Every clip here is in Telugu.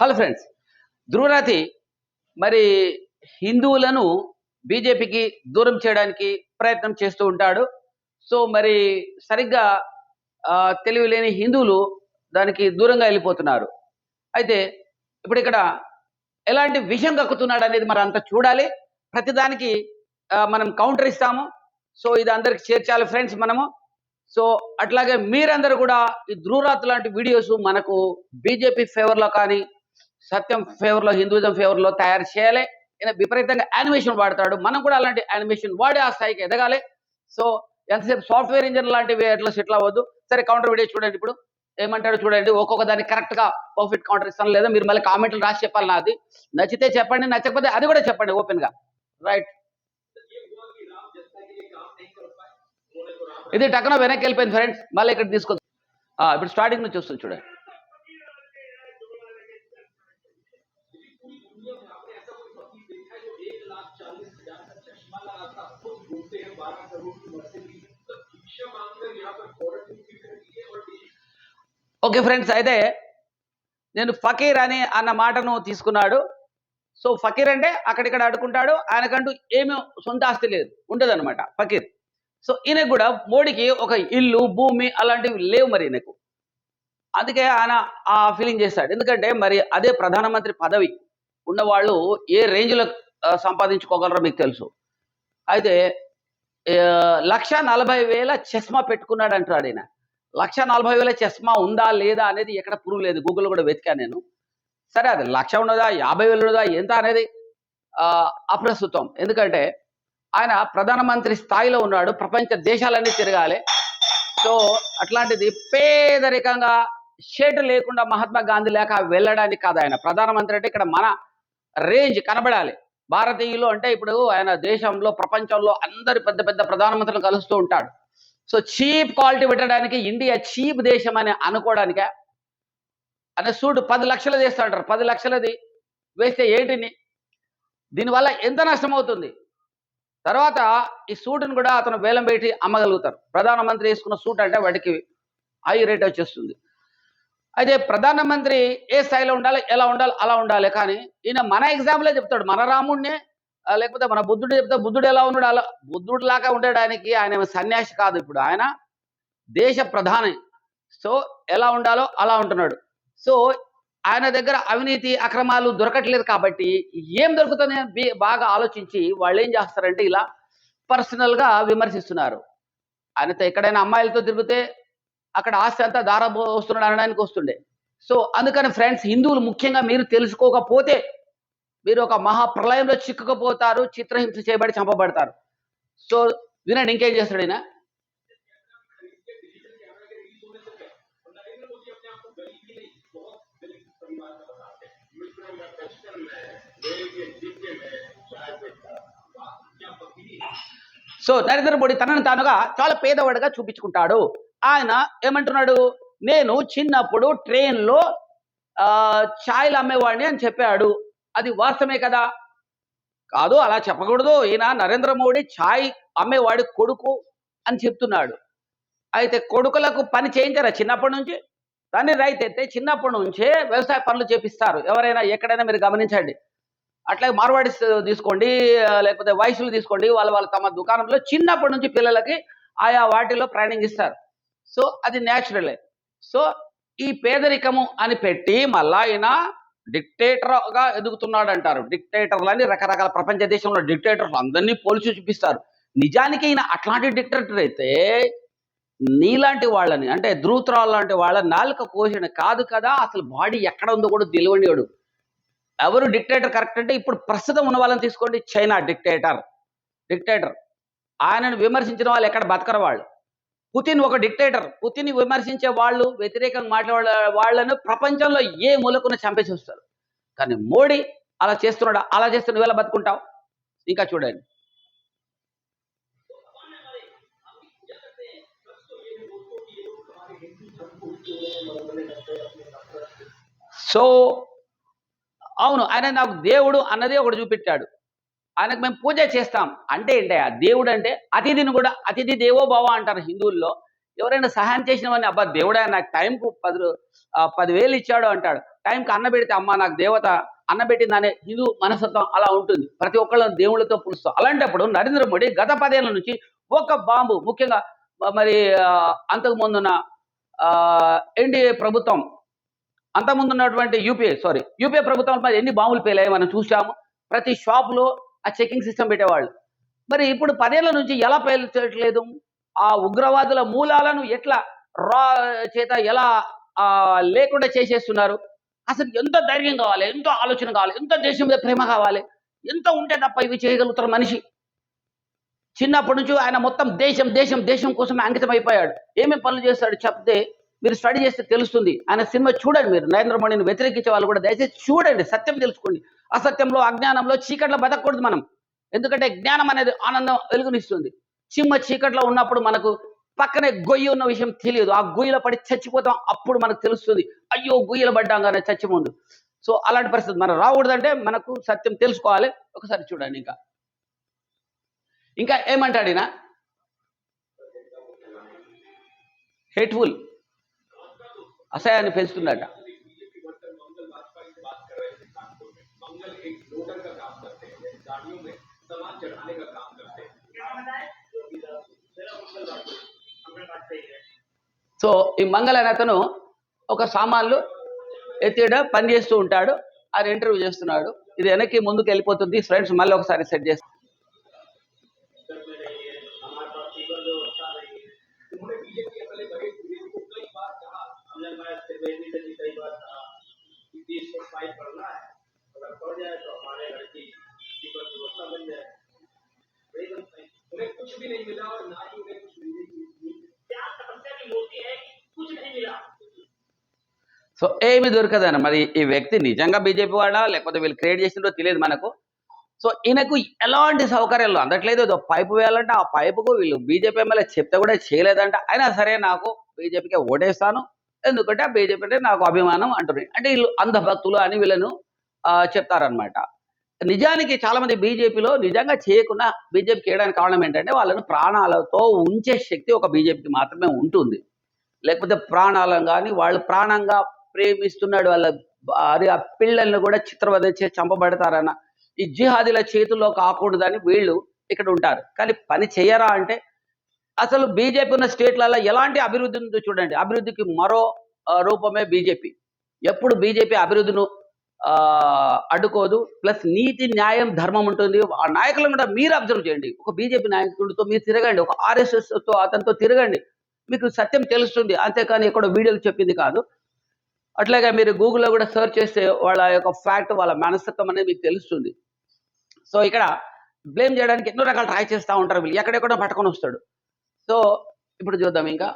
హలో ఫ్రెండ్స్ ధ్రువరాతి మరి హిందువులను బీజేపీకి దూరం చేయడానికి ప్రయత్నం చేస్తూ ఉంటాడు. సో మరి సరిగ్గా తెలివి లేని హిందువులు దానికి దూరంగా వెళ్ళిపోతున్నారు. అయితే ఇప్పుడు ఇక్కడ ఎలాంటి విషయం కక్కుతున్నాడు అనేది మరి అంత చూడాలి. ప్రతిదానికి మనం కౌంటర్ ఇస్తాము. సో ఇది అందరికి చేర్చాలి ఫ్రెండ్స్ మనము. సో అట్లాగే మీరందరూ కూడా ఈ ధ్రువరాత్ లాంటి వీడియోస్ మనకు బీజేపీ ఫేవర్లో కానీ సత్యం ఫేవర్లో హిందూయిజం ఫేవర్లో తయారు చేయాలి. ఈయన విపరీతంగా యానిమేషన్ వాడతాడు. మనం కూడా అలాంటి యానిమేషన్ వాడి ఆ స్థాయికి ఎదగాలి. సో ఎంతసేపు సాఫ్ట్వేర్ ఇంజన్ లాంటివి ఎట్లా సెటిల్ అవ్వద్దు. సరే కౌంటర్ వీడియో చూడండి ఇప్పుడు. ఏమంటాడు చూడండి. ఒక్కొక్క దాన్ని కరెక్ట్గా పర్ఫెక్ట్ కౌంటర్ ఇస్తాను. లేదా మీరు మళ్ళీ కామెంట్లు రాసి చెప్పాలి నాది. నచ్చితే చెప్పండి నచ్చకపోతే అది కూడా చెప్పండి ఓపెన్గా. రైట్ ఇది టక్కన వెనక్కి వెళ్ళిపోయింది ఫ్రెండ్స్ మళ్ళీ ఇక్కడ తీసుకొ ఇప్పుడు స్టార్టింగ్ నుంచి చూస్తుంది చూడండి. ఓకే ఫ్రెండ్స్ అయితే నేను ఫకీర్ అని అన్న మాటను తీసుకున్నాడు. సో ఫకీర్ అంటే అక్కడిక్కడ అడుకుంటాడు ఆయనకంటూ ఏమీ సొంత ఆస్తి లేదు. ఉండదు అనమాట ఫకీర్. సో ఈయనకు కూడా మోడీకి ఒక ఇల్లు భూమి అలాంటివి లేవు మరి ఈయనకు. అందుకే ఆయన ఆ ఫీలింగ్ చేస్తాడు. ఎందుకంటే మరి అదే ప్రధానమంత్రి పదవి ఉన్నవాళ్ళు ఏ రేంజ్లో సంపాదించుకోగలరో మీకు తెలుసు. అయితే లక్ష నలభై వేల చస్మా పెట్టుకున్నాడు అంటాడు ఆయన. లక్ష నలభై వేల చస్మా ఉందా లేదా అనేది ఎక్కడ ప్రూవ్ లేదు. గూగుల్ కూడా వెతికాను నేను. సరే అది లక్ష ఉన్నదా యాభై వేలు ఉన్నదా ఎంత అనేది ఆ, అప్రస్తుతం. ఎందుకంటే ఆయన ప్రధానమంత్రి స్థాయిలో ఉన్నాడు ప్రపంచ దేశాలన్నీ తిరగాలి. సో అట్లాంటిది పేదరికంగా షేడ్ లేకుండా మహాత్మా గాంధీ లేక వెళ్ళడానికి కాదు ఆయన. ప్రధానమంత్రి అంటే ఇక్కడ మన రేంజ్ కనబడాలి. భారతీయులు అంటే ఇప్పుడు ఆయన దేశంలో ప్రపంచంలో అందరి పెద్ద పెద్ద ప్రధానమంత్రులు కలుస్తూ ఉంటాడు సో చీప్ క్వాలిటీ పెట్టడానికి ఇండియా చీప్ దేశం అని అనుకోవడానికే అనే సూటు పది లక్షలు చేస్తాడంటారు పది లక్షలది వేస్తే ఏంటిని? దీనివల్ల ఎంత నష్టం అవుతుంది? తర్వాత ఈ సూటును కూడా అతను వేలం పెట్టి అమ్మగలుగుతారు. ప్రధానమంత్రి వేసుకున్న సూట్ అంటే వాటికి హై రేట్ వచ్చేస్తుంది. అయితే ప్రధానమంత్రి ఏ స్థాయిలో ఉండాలి ఎలా ఉండాలి అలా ఉండాలి. కానీ ఈయన మన ఎగ్జాంపులే చెప్తాడు. మన రాముడినే లేకపోతే మన బుద్ధుడు చెప్తే బుద్ధుడు ఎలా ఉన్నాడు? అలా బుద్ధుడు లాగా ఉండడానికి ఆయన ఏమో సన్యాసి కాదు ఇప్పుడు. ఆయన దేశ ప్రధాని. సో ఎలా ఉండాలో అలా ఉంటున్నాడు. సో ఆయన దగ్గర అవినీతి అక్రమాలు దొరకట్లేదు కాబట్టి ఏం దొరుకుతుంది బాగా ఆలోచించి వాళ్ళు ఏం చేస్తారంటే ఇలా పర్సనల్గా విమర్శిస్తున్నారు. ఆయనతో ఎక్కడైనా అమ్మాయిలతో తిరిగితే అక్కడ ఆస్తి అంతా దారబోస్తున్నాడు అనడానికి వస్తుండే. సో అందుకని ఫ్రెండ్స్ హిందువులు ముఖ్యంగా మీరు తెలుసుకోకపోతే మీరు ఒక మహా ప్రళయంలో చిక్కుకుపోతారు చిత్రహింస చేయబడి చంపబడతారు. సో వినండి ఇంకేం చేస్తాడు ఈయన? సో నరేంద్ర మోడీ తనను తానుగా చాలా పేదవాడిగా చూపించుకుంటాడు. ఆయన ఏమంటున్నాడు? నేను చిన్నప్పుడు ట్రైన్లో ఛాయ్లు ఛాయలు అమ్మేవాడిని అని చెప్పాడు. అది వాస్తవమే కదా? కాదు అలా చెప్పకూడదు. ఈయన నరేంద్ర మోడీ ఛాయ్ అమ్మేవాడి కొడుకు అని చెప్తున్నాడు. అయితే కొడుకులకు పని చేయించారా చిన్నప్పటి నుంచి? దాన్ని రైతు అయితే చిన్నప్పటి నుంచే వ్యవసాయ పనులు చేపిస్తారు. ఎవరైనా ఎక్కడైనా మీరు గమనించండి. అట్లాగే మార్వాడి తీసుకోండి లేకపోతే వయసులు తీసుకోండి. వాళ్ళ వాళ్ళ తమ దుకాణంలో చిన్నప్పటి నుంచి పిల్లలకి ఆయా వాటిలో ట్రైనింగ్ ఇస్తారు. సో అది న్యాచురలే సో ఈ పేదరికము అని పెట్టి మళ్ళా ఆయన డిక్టేటర్గా ఎదుగుతున్నాడు అంటారు డిక్టేటర్లు అని రకరకాల ప్రపంచ దేశంలో డిక్టేటర్లు అందరినీ పోల్చి చూపిస్తారు. నిజానికి ఈయన అట్లాంటి డిక్టేటర్ అయితే నీలాంటి వాళ్ళని అంటే ధృతరాలు లాంటి వాళ్ళ నాలుక కోసిన కాదు కదా అసలు బాడీ ఎక్కడ ఉందో కూడా తెలియనివాడు ఎవరు డిక్టేటర్ కరెక్ట్ అంటే ఇప్పుడు ప్రస్తుతం ఉన్న వాళ్ళని తీసుకోండి చైనా డిక్టేటర్. డిక్టేటర్. ఆయనను విమర్శించిన వాళ్ళు ఎక్కడ బతకరు వాళ్ళు. పుతిన్ ఒక డిక్టేటర్. పుతిన్ విమర్శించే వాళ్ళు వ్యతిరేకంగా మాట్లాడే వాళ్ళను ప్రపంచంలో ఏ మూలకున చంపేసి వస్తారు కానీ మోడీ అలా చేస్తున్నాడు? అలా చేస్తే నువ్వు ఎలా బతుకుంటావు? ఇంకా చూడండి. సో అవును ఆయన నాకు దేవుడు అన్నది ఒకటి చూపెట్టాడు. ఆయనకు మేము పూజ చేస్తాం. అంటే ఏంటి ఆ దేవుడు అంటే అతిథిని కూడా అతిథి దేవో భవ అంటారు హిందువుల్లో. ఎవరైనా సహాయం చేసిన వాడిని అబ్బా దేవుడా నాకు టైంకు పది పదివేలు ఇచ్చాడు అంటాడు. టైంకి అన్న పెడితే అమ్మ నాకు దేవత అన్న పెట్టిందనే హిందూ మనస్తత్వం అలా ఉంటుంది. ప్రతి ఒక్కళ్ళని దేవుళ్ళతో పులుస్తాం అలాంటప్పుడు నరేంద్ర మోడీ గత పదేళ్ళ నుంచి ఒక బాంబు ముఖ్యంగా మరి ఆ, అంతకు ముందున్న ఎన్డీఏ ప్రభుత్వం అంతకుముందు ఉన్నటువంటి యూపీఏ సారీ యూపీఏ ప్రభుత్వం ఎన్ని బాంబులు పేలాయి మనం చూసాము ప్రతి షాపులో ఆ చెకింగ్ సిస్టమ్ పెట్టేవాళ్ళు. మరి ఇప్పుడు పదేళ్ళ నుంచి ఎలా పేల్చట్లేదు ఆ ఉగ్రవాదుల మూలాలను ఎట్లా రా చేత ఎలా ఆ, లేకుండా చేసేస్తున్నారు? అసలు ఎంత ధైర్యం కావాలి? ఎంత ఆలోచన కావాలి? ఎంత దేశం మీద ప్రేమ కావాలి? ఎంత ఉంటే తప్ప ఇవి చేయగలుగుతారు మనిషి? చిన్నప్పటి నుంచి ఆయన మొత్తం దేశం దేశం దేశం కోసం అంకితం అయిపోయాడు. ఏమేమి పనులు చేస్తాడు చెప్తే మీరు స్టడీ చేస్తే తెలుస్తుంది. ఆయన సినిమా చూడండి మీరు. నరేంద్ర మోడీని వ్యతిరేకించే వాళ్ళు కూడా దయచేసి చూడండి. సత్యం తెలుసుకోండి. అసత్యంలో అజ్ఞానంలో చీకట్లో బతకూడదు మనం. ఎందుకంటే జ్ఞానం అనేది ఆనందం వెలుగునిస్తుంది. చిమ్మ చీకట్లో ఉన్నప్పుడు మనకు పక్కనే గొయ్యి ఉన్న విషయం తెలియదు. ఆ గొయ్యిలో పడి చచ్చిపోతాం అప్పుడు మనకు తెలుస్తుంది. అయ్యో గొయ్యిలో పడ్డాం కానీ చచ్చి సో అలాంటి పరిస్థితి మనం రాకూడదంటే మనకు సత్యం తెలుసుకోవాలి. ఒకసారి చూడండి ఇంకా. ఇంకా ఏమంటాడు ఈయన? హేట్ఫుల్ అసహ్యాన్ని పెంచుతుందట. मंगल एक वोटर का काम करते हैं जैसे गाड़ियों में सामान चढ़ाने का काम करते हैं సో ఈ మంగళ అనే అతను ఒక సామాన్లు ఎత్తిడ పని చేస్తూ ఉంటాడు ఆయన ఇంటర్వ్యూ చేస్తున్నాడు ఇది వెనక్కి ముందుకు వెళ్ళిపోతుంది ఫ్రెండ్స్ మళ్ళీ ఒకసారి సెట్ చేస్తాం कुछ भी नहीं मिला और ना ही उन्हें कुछ मिलने की क्या समस्या की मोती है कि कुछ नहीं मिला సో ఏమి దొరకదన్న మరి ఈ వ్యక్తి నిజంగా బీజేపీ వాడా లేకపోతే వీళ్ళు క్రియేట్ చేసిందో తెలియదు మనకు సో ఈయనకు ఎలాంటి సౌకర్యాలు అందట్లేదు ఏదో పైపు వేయాలంటే ఆ పైపుకు వీళ్ళు బీజేపీ ఎమ్మెల్యే చెప్తే కూడా చేయలేదంట అయినా సరే నాకు బీజేపీకి ఓటేస్తాను ఎందుకంటే ఆ బీజేపీ అంటే నాకు అభిమానం అంటున్నాయి అంటే వీళ్ళు అంధభక్తులు అని వీళ్ళను ఆ, చెప్తారనమాట నిజానికి చాలా మంది బీజేపీలో నిజంగా చేయకుండా బీజేపీ చేయడానికి కారణం ఏంటంటే వాళ్ళను ప్రాణాలతో ఉంచే శక్తి ఒక బీజేపీకి మాత్రమే ఉంటుంది. లేకపోతే ప్రాణాలను కానీ వాళ్ళు ప్రాణంగా ప్రేమిస్తున్నాడు వాళ్ళ భార్య పిల్లల్ని కూడా చిత్రవద చేసి చంపబడతారన్న ఈ జిహాదీల చేతుల్లో కాకూడదని వీళ్ళు ఇక్కడ ఉంటారు. కానీ పని చేయరా అంటే అసలు బీజేపీ ఉన్న స్టేట్లలో ఎలాంటి అభివృద్ధి ఉందో చూడండి. అభివృద్ధికి మరో రూపమే బీజేపీ. ఎప్పుడు బీజేపీ అభివృద్ధిను అడ్డుకోదు. ప్లస్ నీతి న్యాయం ధర్మం ఉంటుంది. ఆ నాయకులను కూడా మీరు అబ్జర్వ్ చేయండి. ఒక బీజేపీ నాయకుడితో మీరు తిరగండి. ఒక ఆర్ఎస్ఎస్తో అతనితో తిరగండి. మీకు సత్యం తెలుస్తుంది. అంతేకాని ఇక్కడ వీడియోలు చెప్పింది కాదు. అట్లాగే మీరు గూగుల్లో కూడా సెర్చ్ చేస్తే వాళ్ళ యొక్క ఫ్యాక్ట్ వాళ్ళ మనస్తత్వం అనేది మీకు తెలుస్తుంది. సో ఇక్కడ బ్లేమ్ చేయడానికి ఎన్నో రకాల ట్రై చేస్తూ ఉంటారు వీళ్ళు. ఎక్కడెక్కడో పట్టుకొని వస్తాడు. సో ఇప్పుడు చూద్దాం ఇంకా.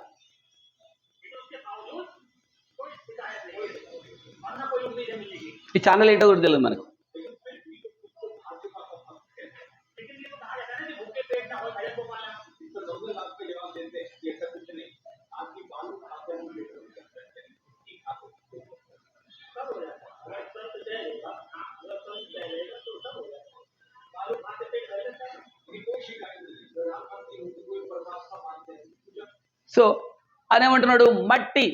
ఈ ఛానల్ ఏంటో కూడా తెలియదు మనకు. సో అనేమంటున్నాడు మట్టి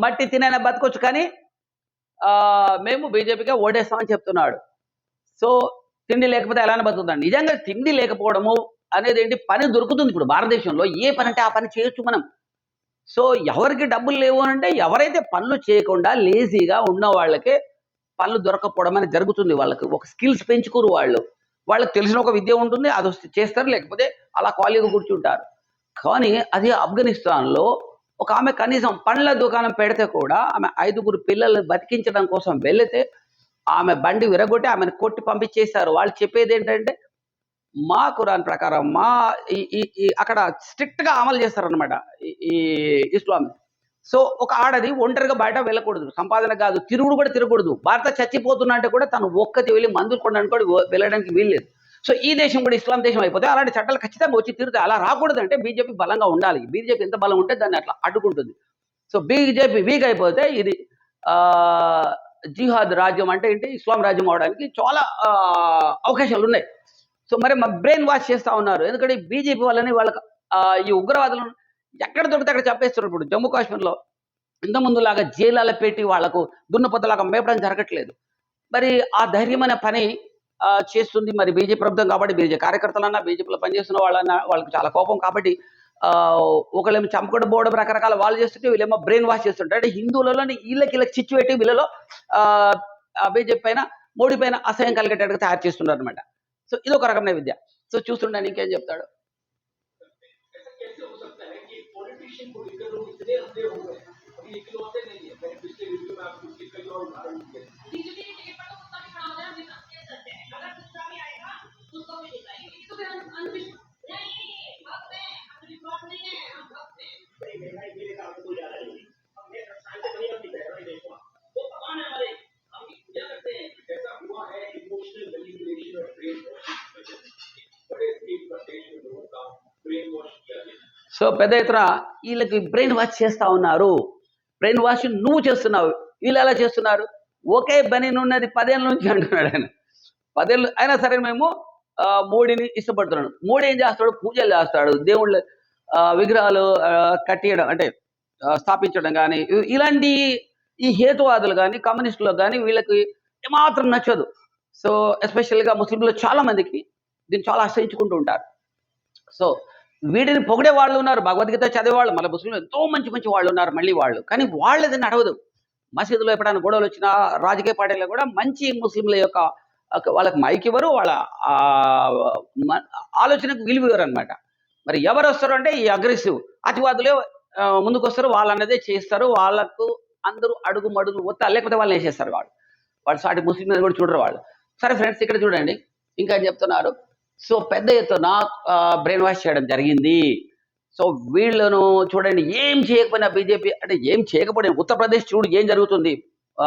మట్టి తినైనా బతకొచ్చు కానీ మేము బీజేపీకే ఓటేస్తామని చెప్తున్నాడు. సో తిండి లేకపోతే ఎలానే బతుకుతాం నిజంగా తిండి లేకపోవడము అనేది ఏంటి పని దొరుకుతుంది ఇప్పుడు భారతదేశంలో. ఏ పని అంటే ఆ పని చేయొచ్చు మనం. సో ఎవరికి డబ్బులు లేవు అని అంటే ఎవరైతే పనులు చేయకుండా లేజీగా ఉన్న వాళ్ళకే పనులు దొరకపోవడం అనేది జరుగుతుంది వాళ్ళకి. ఒక స్కిల్స్ పెంచుకోరు వాళ్ళు. వాళ్ళకి తెలిసిన ఒక విద్య ఉంటుంది అది చేస్తారు లేకపోతే అలా ఖాళీగా కూర్చుంటారు. కానీ అది ఆఫ్ఘనిస్తాన్లో ఒక ఆమె కనీసం పండ్ల దుకాణం పెడితే కూడా ఆమె ఐదుగురు పిల్లల్ని బతికించడం కోసం వెళితే ఆమె బండి విరగొట్టి ఆమెను కొట్టి పంపించేశారు. వాళ్ళు చెప్పేది ఏంటంటే మా కురాన్ ప్రకారం మా ఈ అక్కడ స్ట్రిక్ట్గా అమలు చేస్తారనమాట ఈ ఇస్లాం. సో ఒక ఆడది ఒంటరిగా బయట వెళ్ళకూడదు. సంపాదన కాదు తిరుగుడు కూడా తిరగకూడదు. భారత చచ్చిపోతున్నా అంటే కూడా తను ఒక్కతి వెళ్ళి మందులు కొనడానికి కూడా వెళ్ళడానికి వీల్లేదు. సో ఈ దేశం కూడా ఇస్లాం దేశం అయిపోతే అలాంటి చట్టాలు ఖచ్చితంగా వచ్చి తీరుతాయి. అలా రాకూడదు అంటే బీజేపీ బలంగా ఉండాలి. బీజేపీ ఎంత బలం ఉంటే దాన్ని అట్లా అడ్డుకుంటుంది. సో బీజేపీ వీక్ అయిపోతే ఇది ఆ, జిహాద్ రాజ్యం అంటే ఏంటి? ఇస్లాం రాజ్యం అవడానికి చాలా అవకాశాలు ఉన్నాయి. సో మరి మా బ్రెయిన్ వాష్ చేస్తా ఉన్నారు. ఎందుకంటే బీజేపీ వాళ్ళని వాళ్ళకి ఈ ఉగ్రవాదులను ఎక్కడ దొరికితే అక్కడ చంపేస్తున్నారు ఇప్పుడు. జమ్మూ కాశ్మీర్లో ఇంతకుముందు ముందులాగా జైలాల పెట్టి వాళ్ళకు దున్నపోతలాగా మేపడం జరగట్లేదు. మరి ఆ ధైర్యం అనే పని చేస్తుంది. మరి బీజేపీ ప్రభుత్వం కాబట్టి బీజేపీ కార్యకర్తలన్నా బీజేపీలో పనిచేస్తున్న వాళ్ళన్నా వాళ్ళకి చాలా కోపం కాబట్టి ఒకళ్ళేమో చంపకూడ పోవడం రకరకాల వాళ్ళు చేస్తుంటే వీళ్ళేమో బ్రెయిన్ వాష్ చేస్తుంటారు. అంటే హిందువులలోని వీళ్ళకి వీళ్ళకి చిచ్చు పెట్టి వీళ్ళలో బీజేపీ పైన మోడీ పైన అసహ్యం కలిగేటట్టుగా తయారు చేస్తున్నారు అనమాట సో ఇది ఒక రకమైన విద్య. సో చూస్తుండడానికి ఇంకేం చెప్తాడు? ऐसा సో పెద్ద ఎత్తున వీళ్ళకి బ్రెయిన్ వాష్ చేస్తా ఉన్నారు. బ్రెయిన్ వాష్ నువ్వు చేస్తున్నావు. వీళ్ళు ఎలా చేస్తున్నారు? ఒకే బని ఉన్నది పదేళ్ళ నుంచి అంటున్నాడు ఆయన. పదేళ్ళు అయినా సరే మేము మోడీని ఇష్టపడుతున్నాడు. మోడీ ఏం చేస్తాడు? పూజలు చేస్తాడు. దేవుళ్ళ ఆ, విగ్రహాలు కట్టేయడం కట్టియడం అంటే స్థాపించడం కానీ ఇలాంటి ఈ హేతువాదులు కానీ కమ్యూనిస్టులు కానీ వీళ్ళకి ఏమాత్రం నచ్చదు. సో ఎస్పెషల్గా ముస్లింలు చాలా మందికి దీన్ని చాలా ఆశ్రయించుకుంటూ ఉంటారు. సో వీటిని పొగిడే వాళ్ళు ఉన్నారు. భగవద్గీత చదివేవాళ్ళు. మళ్ళీ ముస్లింలు ఎంతో మంచి మంచి వాళ్ళు ఉన్నారు మళ్ళీ వాళ్ళు. కానీ వాళ్ళు దీన్ని అడవదు మసీదులో ఎప్పుడైనా గొడవలు వచ్చినా రాజకీయ పార్టీలో కూడా మంచి ముస్లింల యొక్క వాళ్ళకి మైక్ ఇవ్వరు వాళ్ళ ఆ, ఆలోచనకు విలువ ఇవ్వరు అనమాట మరి ఎవరు వస్తారు అంటే ఈ అగ్రెసివ్ అతివాదులే ముందుకు వస్తారు వాళ్ళు అన్నదే చేస్తారు వాళ్ళకు అందరూ అడుగు మడుగు ఒత్తా లేకపోతే వాళ్ళని వేసేస్తారు వాళ్ళు. వాళ్ళు సాటి ముస్లిం మీద కూడా చూడరు వాళ్ళు. సరే ఫ్రెండ్స్ ఇక్కడ చూడండి. ఇంకా చెప్తున్నారు? సో పెద్ద ఎత్తున బ్రెయిన్ వాష్ చేయడం జరిగింది. సో వీళ్ళను చూడండి ఏం చేయకపోయినా బీజేపీ అంటే ఏం చేయకపోయినా ఉత్తరప్రదేశ్ చూడు ఏం జరుగుతుంది. ఆ,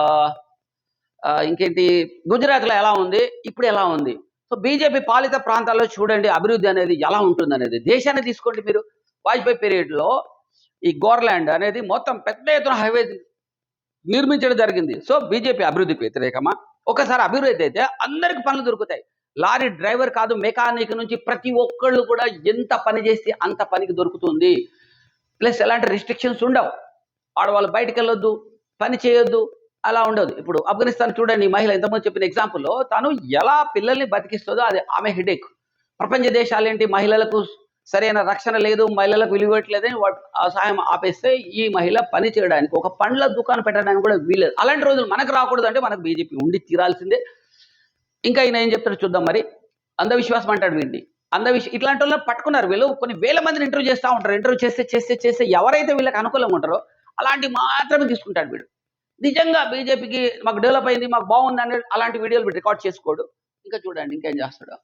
ఇంకేంటి? గుజరాత్లో ఎలా ఉంది? ఇప్పుడు ఎలా ఉంది? సో బీజేపీ పాలిత ప్రాంతాల్లో చూడండి అభివృద్ధి అనేది ఎలా ఉంటుంది అనేది దేశాన్ని తీసుకోండి మీరు. వాజ్పేయి పీరియడ్లో ఈ గోర్లాండ్ అనేది మొత్తం పెద్ద ఎత్తున హైవే నిర్మించడం జరిగింది. సో బీజేపీ అభివృద్ధికి వ్యతిరేకమా? ఒకసారి అభివృద్ధి అయితే అందరికి పనులు దొరుకుతాయి. లారీ డ్రైవర్ కాదు మెకానిక్ నుంచి ప్రతి ఒక్కళ్ళు కూడా ఎంత పని చేస్తే అంత పనికి దొరుకుతుంది. ప్లస్ ఎలాంటి రిస్ట్రిక్షన్స్ ఉండవు. ఆడవాళ్ళు బయటకు వెళ్ళొద్దు పని చేయొద్దు. అలా ఉండదు. ఇప్పుడు ఆఫ్ఘనిస్తాన్ చూడండి మహిళ ఇంతకుముందు చెప్పిన ఎగ్జాంపుల్లో తను ఎలా పిల్లల్ని బతికిస్తుందో అది ఆమె హెడేక్ ప్రపంచ దేశాలు ఏంటి మహిళలకు సరైన రక్షణ లేదు మహిళలకు విలువట్లేదని సహాయం ఆపేస్తే ఈ మహిళ పని చేయడానికి ఒక పండ్ల దుకాణం పెట్టడానికి కూడా వీలేదు అలాంటి రోజులు మనకు రాకూడదు అంటే మనకు బీజేపీ ఉండి తీరాల్సిందే. ఇంకా ఈయన ఏం చెప్తాడు చూద్దాం మరి. అంధవిశ్వాసం అంటాడు వీడిని. అంధవిశ్వ ఇట్లాంటి వాళ్ళని పట్టుకున్నారు వీళ్ళు. కొన్ని వేల మందిని ఇంటర్వ్యూ చేస్తూ ఉంటారు. ఇంటర్వ్యూ చేస్తే చేస్తే చేస్తే ఎవరైతే వీళ్ళకి అనుకూలంగా ఉంటారో అలాంటి మాత్రమే తీసుకుంటాడు వీడు. నిజంగా బీజేపీకి మాకు డెవలప్ అయింది మాకు బాగుంది అనేది అలాంటి వీడియోలు రికార్డ్ చేసుకోడు. ఇంకా చూడండి ఇంకేం చేస్తాడు.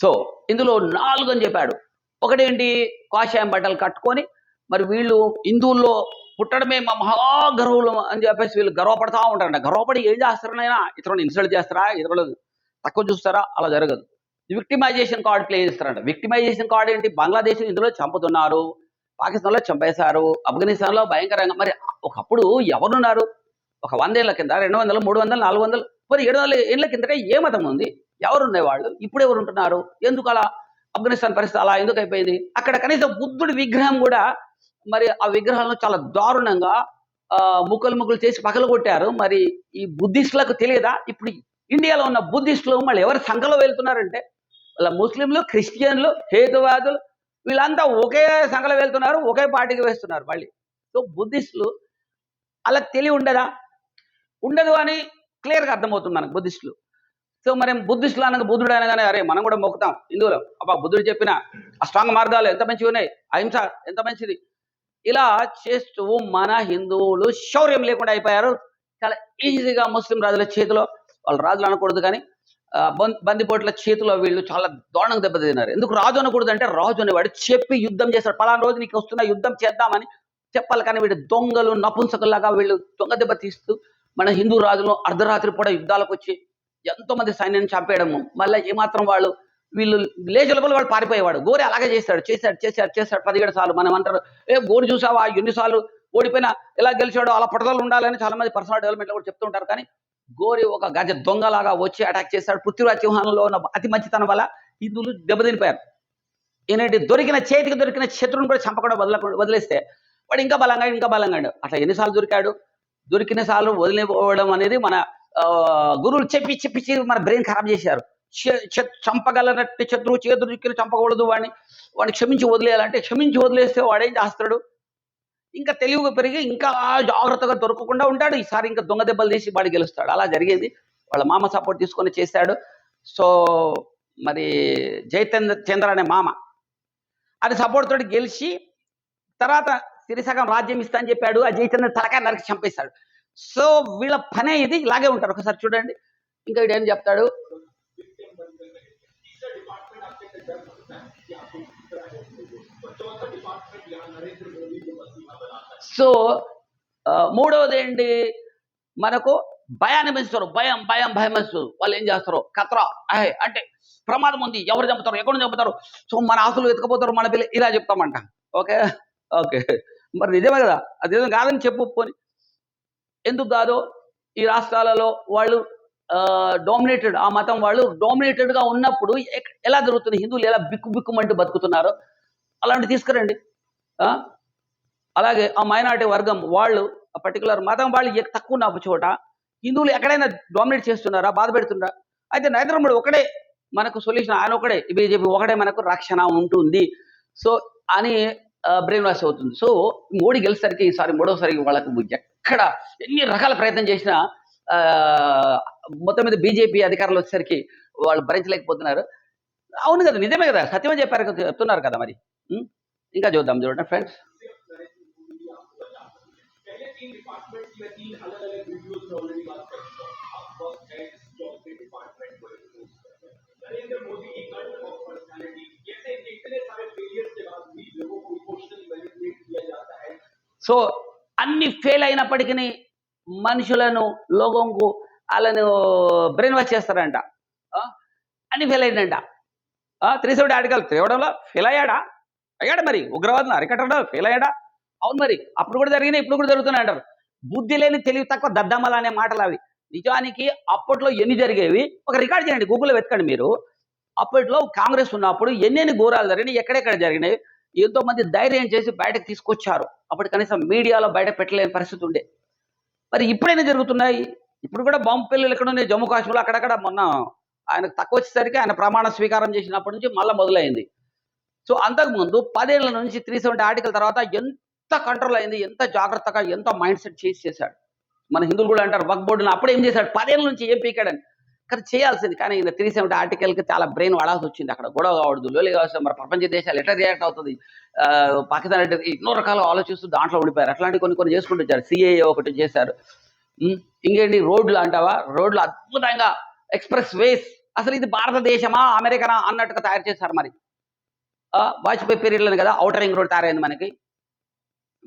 సో ఇందులో నాలుగు అని చెప్పాడు. ఒకటేంటి? కాషాయం బట్టలు కట్టుకొని మరి వీళ్ళు హిందువుల్లో పుట్టడమే మా మహాగర్వులు అని చెప్పేసి వీళ్ళు గర్వపడతా ఉంటారంట. గర్వపడి ఏం చేస్తారనైనా ఇతరులను ఇన్సల్ట్ చేస్తారా? ఇతరులు తక్కువ చూస్తారా? అలా జరగదు. విక్టిమైజేషన్ కార్డ్ ప్లే చేస్తారంట. విక్టిమైజేషన్ కార్డ్ ఏంటి? బంగ్లాదేశ్ ఇందులో చంపుతున్నారు. పాకిస్తాన్లో చంపేశారు. ఆఫ్ఘనిస్తాన్లో భయంకరంగా మరి ఒకప్పుడు ఎవరున్నారు? ఒక వందేళ్ళ కింద రెండు వందలు మూడు వందలు నాలుగు వందలు మరి ఏడు వందల ఏళ్ళ కిందటే ఏ మతం ఉంది? ఎవరున్నాయి వాళ్ళు ఇప్పుడు ఎవరు ఉంటున్నారు ఎందుకు అలా ఆఫ్ఘనిస్తాన్ పరిస్థితి అలా ఎందుకు అయిపోయింది? అక్కడ కనీసం బుద్ధుడి విగ్రహం కూడా మరి ఆ విగ్రహాలను చాలా దారుణంగా ఆ, ముక్కలు ముక్కలు చేసి పగలగొట్టారు. మరి ఈ బుద్ధిస్టులకు తెలియదా? ఇప్పుడు ఇండియాలో ఉన్న బుద్ధిస్టులు మళ్ళీ ఎవరు సంఘలో వెళ్తున్నారంటే వాళ్ళ ముస్లింలు క్రిస్టియన్లు హేతువాదులు వీళ్ళంతా ఒకే సంఘలో వెళ్తున్నారు ఒకే పార్టీకి వేస్తున్నారు మళ్ళీ. సో బుద్ధిస్టులు అలా తెలియ ఉండదా? ఉండదు అని క్లియర్గా అర్థమవుతుంది మనకు బుద్ధిస్టులు. సో మరి బుద్ధిస్టులు అనగా బుద్ధుడు అనగానే అరే మనం కూడా మొక్కుతాం హిందువులు. అబ్బా బుద్ధుడు చెప్పిన స్ట్రాంగ్ మార్గాలు ఎంత మంచివి ఉన్నాయి అహింస ఎంత మంచిది? ఇలా చేస్తూ మన హిందువులు శౌర్యం లేకుండా అయిపోయారు. చాలా ఈజీగా ముస్లిం రాజుల చేతిలో వాళ్ళు రాజులు అనకూడదు కానీ బందిపోట్ల చేతిలో వీళ్ళు చాలా దారుణంగా దెబ్బతిన్నారు. ఎందుకు రాజు అనకూడదు అంటే రాజు అనేవాడు చెప్పి యుద్ధం చేస్తాడు పలానా రోజు నీకు వస్తున్న యుద్ధం చేద్దామని చెప్పాలి కానీ వీళ్ళు దొంగలు నపుంసకుల్లాగా వీళ్ళు దొంగ దెబ్బ తీస్తూ మన హిందూ రాజులు అర్ధరాత్రి పూట యుద్ధాలకు వచ్చి ఎంతో మంది సైన్యాన్ని చంపేయడము. మళ్ళీ ఏమాత్రం వాళ్ళు వీళ్ళు లేచలపలు వాడు పారిపోయేవాడు. గోరి అలాగే చేస్తాడు చేశాడు చేశాడు చేశాడు. పదిహేడు సార్లు మనం అంటారు ఏ గోరు చూసావా? ఎన్నిసార్లు ఓడిపోయినా ఎలా గెలిచాడో అలా పట్టుదల ఉండాలని చాలా మంది పర్సనల్ డెవలప్మెంట్ కూడా చెప్తుంటారు కానీ గోరి ఒక గజ దొంగలాగా వచ్చి అటాక్ చేశాడు పృథ్వీరాజ్ చౌహాన్లో ఉన్న అతి మంచితనం వల్ల హిందువులు దెబ్బతినిపోయారు. ఏంటంటే దొరికిన చేతికి దొరికిన శత్రువుని కూడా చంపకుండా వదల వదిలేస్తే వాడు ఇంకా బలంగా ఇంకా బలంగా అట్లా ఎన్నిసార్లు దొరికాడు? దొరికిన సార్లు వదిలిపోవడం అనేది మన ఆ, గురువులు చెప్పి చెప్పి మన బ్రెయిన్ ఖరాబ్ చేశారు. చంపగలనట్టు శత్రువు చేతులు చిక్కిన చంపకూడదు వాడిని. వాడిని క్షమించి వదిలేయాలంటే క్షమించి వదిలేస్తే వాడేం చేస్తాడు? ఇంకా తెలివిగా పెరిగి ఇంకా జాగ్రత్తగా దొరకకుండా ఉంటాడు. ఈసారి ఇంకా దొంగ దెబ్బలు తీసి వాడు గెలుస్తాడు. అలా జరిగేది. వాళ్ళ మామ సపోర్ట్ తీసుకొని చేశాడు. సో మరి జయచంద్ర చంద్ర అనే మామ అది సపోర్ట్ తోటి గెలిచి తర్వాత సిరిసగం రాజ్యం ఇస్తా అని చెప్పాడు. ఆ జయచంద్ర తలకాయ నరికి చంపేశాడు. సో వీళ్ళ పనే ఇది. ఇలాగే ఉంటారు. ఒకసారి చూడండి. ఇంకా వీడు ఏం చెప్తాడు? సో uh, మూడవది ఏంటి మనకు భయాన్ని పెంచుతారు భయం భయం భయం పెంచుతారు వాళ్ళు ఏం చేస్తారు? కత్రా అహే అంటే ప్రమాదం ఉంది. ఎవరు చంపుతారు? ఎక్కడ చంపుతారు? సో మన ఆస్తులు ఎత్తుకపోతారు మన పిల్ల ఇలా చెప్తామంట. ఓకే? ఓకే. మరి నిజమే కదా? అది నిజం కాదని చెప్పు పోని. ఎందుకు కాదు? ఈ రాష్ట్రాలలో వాళ్ళు డామినేటెడ్ ఆ మతం వాళ్ళు డోమినేటెడ్గా ఉన్నప్పుడు ఎలా జరుగుతుంది? హిందువులు ఎలా బిక్కు బిక్కుమంటూ బతుకుతున్నారు అలాంటి తీసుకురండి. ఆ? అలాగే ఆ మైనార్టీ వర్గం వాళ్ళు ఆ పర్టికులర్ మతం వాళ్ళు తక్కువ ఉన్న చోట హిందువులు ఎక్కడైనా డామినేట్ చేస్తున్నారా? బాధ పెడుతున్నారా? అయితే నరేంద్ర మోడీ ఒకడే మనకు సొల్యూషన్ ఆయన ఒకడే. బీజేపీ ఒకటే మనకు రక్షణ ఉంటుంది. సో అని బ్రెయిన్ వాష్ అవుతుంది. సో మోడీ గెలిచేసరికి ఈసారి మూడోసారి వాళ్ళకు ఎక్కడ ఎన్ని రకాల ప్రయత్నం చేసినా మొత్తం మీద బీజేపీ అధికారులు వచ్చేసరికి వాళ్ళు భరించలేకపోతున్నారు. అవును కదా నిజమే కదా సత్యమే చెప్పారు చెప్తున్నారు కదా మరి. ఇంకా చూద్దాం చూడండి ఫ్రెండ్స్. సో అన్ని ఫెయిల్ అయినప్పటికీ మనుషులను లోకంకు వాళ్ళను బ్రెయిన్ వాష్ చేస్తారంట. ఆ? ఫెయిల్ అయిందంట త్రీ సెవెంటీ ఆర్టికల్ తేవడంలో ఫెయిల్ అయ్యాడా? అయ్యాడు మరి. ఉగ్రవాదం అరికట్టడంలో ఫెయిల్ అయ్యాడా? అవును మరి. అప్పుడు కూడా జరిగినాయి ఇప్పుడు కూడా జరుగుతున్నాయి అంటారు. బుద్ధి లేని తెలివి తక్కువ దద్దమ్మలు అనే మాటలు అవి. నిజానికి అప్పట్లో ఎన్ని జరిగేవి? ఒక రికార్డ్ చేయండి గూగుల్లో వెతకండి మీరు. అప్పట్లో కాంగ్రెస్ ఉన్నప్పుడు ఎన్నెన్ని ఘోరాలు జరిగినాయి ఎక్కడెక్కడ జరిగినాయి ఎంతో మంది ధైర్యం చేసి బయటకు తీసుకొచ్చారు. అప్పుడు కనీసం మీడియాలో బయట పెట్టలేని పరిస్థితి ఉండే. మరి ఇప్పుడైనా జరుగుతున్నాయి? ఇప్పుడు కూడా బాంబు పెళ్ళిళ్ళు ఎక్కడ ఉన్నాయి? జమ్మూ కాశ్మీర్లో అక్కడక్కడ మొన్న ఆయనకు తక్కువ వచ్చేసరికి ఆయన ప్రమాణ స్వీకారం చేసినప్పటి నుంచి మళ్ళీ మొదలైంది. సో అంతకుముందు పదేళ్ళ నుంచి త్రీ సెవెంటీ ఆర్టికల్ తర్వాత ఎంత కంట్రోల్ అయింది? ఎంత జాగ్రత్తగా ఎంత మైండ్ సెట్ చేసి చేశాడు? మన హిందువులు కూడా అంటారు వర్క్ బోర్డుని అప్పుడు ఏం చేశాడు? పదేళ్ళ నుంచి ఏం పీకాడని. కానీ చేయాల్సింది. కానీ ఈయన త్రీ సెవెంటీ ఆర్టికల్కి చాలా బ్రెయిన్ వాడాల్సి వచ్చింది. అక్కడ గొడవ కావద్దు లోలి కావచ్చు మరి ప్రపంచ దేశాలు ఎట్లా రియాక్ట్ అవుతుంది? ఆ, పాకిస్తాన్ ఎన్నో రకాలుగా ఆలోచిస్తూ దాంట్లో ఉండిపోయారు. అట్లాంటి కొన్ని కొన్ని చేసుకుంటూ వచ్చారు. సిఏఏ ఒకటి చేశారు. ఇంకేంటి? రోడ్లు అంటావా? రోడ్లు అద్భుతంగా ఎక్స్ప్రెస్ వేస్. అసలు ఇది భారతదేశమా అమెరికనా అన్నట్టుగా తయారు చేశారు మరి. ఆ, వాజ్పేయి పీరియడ్లో కదా ఔటర్ రింగ్ రోడ్ తయారైంది మనకి.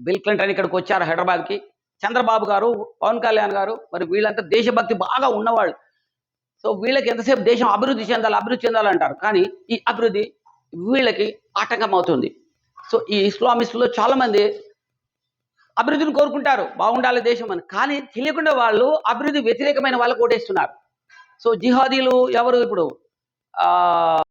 బిల్ క్లింటన్ ఇక్కడికి వచ్చారు హైదరాబాద్కి. చంద్రబాబు గారు పవన్ కళ్యాణ్ గారు మరి వీళ్ళంతా దేశభక్తి బాగా ఉన్నవాళ్ళు. సో వీళ్ళకి ఎంతసేపు దేశం అభివృద్ధి చెందాలి అభివృద్ధి చెందాలంటారు కానీ ఈ అభివృద్ధి వీళ్ళకి ఆటంకం అవుతుంది. సో ఈ ఇస్లామిస్టులో చాలా మంది అభివృద్ధిని కోరుకుంటారు బాగుండాలి దేశం అని. కానీ తెలియకుండా వాళ్ళు అభివృద్ధి వ్యతిరేకమైన వాళ్ళకు ఓటేస్తున్నారు. సో జిహాదీలు ఎవరు ఇప్పుడు? ఆ